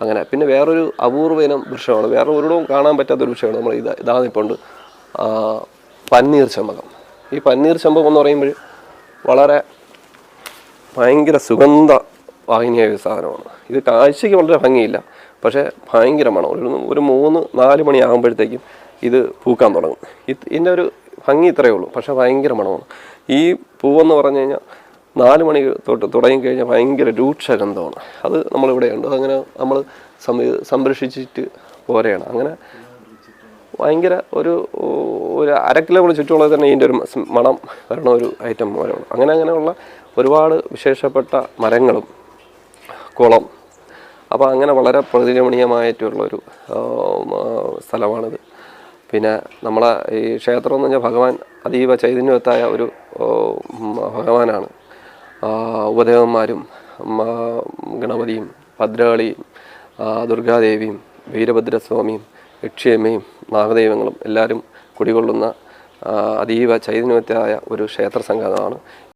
അങ്ങനെ. പിന്നെ വേറൊരു അപൂർവ ഇനം വൃക്ഷമാണ്. വേറെ ഒരിടവും കാണാൻ പറ്റാത്തൊരു വൃക്ഷമാണ്. നമ്മൾ ഇതാ ഇതാ ആ, പന്നീർ ചെമ്പകം ഈ പന്നീർ ചെമ്പകം എന്ന് പറയുമ്പോൾ വളരെ ഭയങ്കര സുഗന്ധ വാഹിനിയായ ഒരു സാധനമാണ്. ഇത് കാഴ്ചയ്ക്ക് വളരെ ഭംഗിയില്ല. പക്ഷേ ഭയങ്കരമാണ് മണം. ഒരു ഒരു മൂന്ന് നാല് മണിയാകുമ്പോഴത്തേക്കും ഇത് പൂക്കാൻ തുടങ്ങും. ഇത് ഇതിന്റെ ഒരു ഭംഗി ഇത്രയേ ഉള്ളൂ. പക്ഷേ ഭയങ്കര മണമാണ്. ഈ പൂവെന്ന് പറഞ്ഞു കഴിഞ്ഞാൽ നാല് മണി തൊട്ട് തുടങ്ങി കഴിഞ്ഞാൽ ഭയങ്കര രൂക്ഷഗന്ധമാണ്. അത് നമ്മളിവിടെയുണ്ട്. അങ്ങനെ നമ്മൾ സംര- സംരക്ഷിച്ചിട്ട് പോരെയാണ്. അങ്ങനെ ഭയങ്കര ഒരു ഒരു അര കിലോമീറ്റർ ചുറ്റുമുള്ള തന്നെ ഇതിന്റെ ഒരു മണം വരണ ഒരു ഐറ്റം പോലെയുള്ളൂ അങ്ങനെ അങ്ങനെയുള്ള ഒരുപാട് വിശേഷപ്പെട്ട മരങ്ങളും കുളം. അപ്പോൾ അങ്ങനെ വളരെ പ്രതിരമണീയമായിട്ടുള്ളൊരു സ്ഥലമാണിത്. പിന്നെ നമ്മളെ ഈ ക്ഷേത്രം എന്ന് പറഞ്ഞാൽ ഭഗവാൻ അതീവ ചൈതന്യവത്തായ ഒരു ഭഗവാനാണ്. ഉപദേവന്മാരും ഗണപതിയും ഭദ്രകാളിയും ദുർഗാദേവിയും വീരഭദ്രസ്വാമിയും യക്ഷിയമ്മയും നാഗദൈവങ്ങളും എല്ലാവരും കുടികൊള്ളുന്ന അതീവ ചൈതന്യവത്തായ ഒരു ക്ഷേത്ര സംഘമാണ്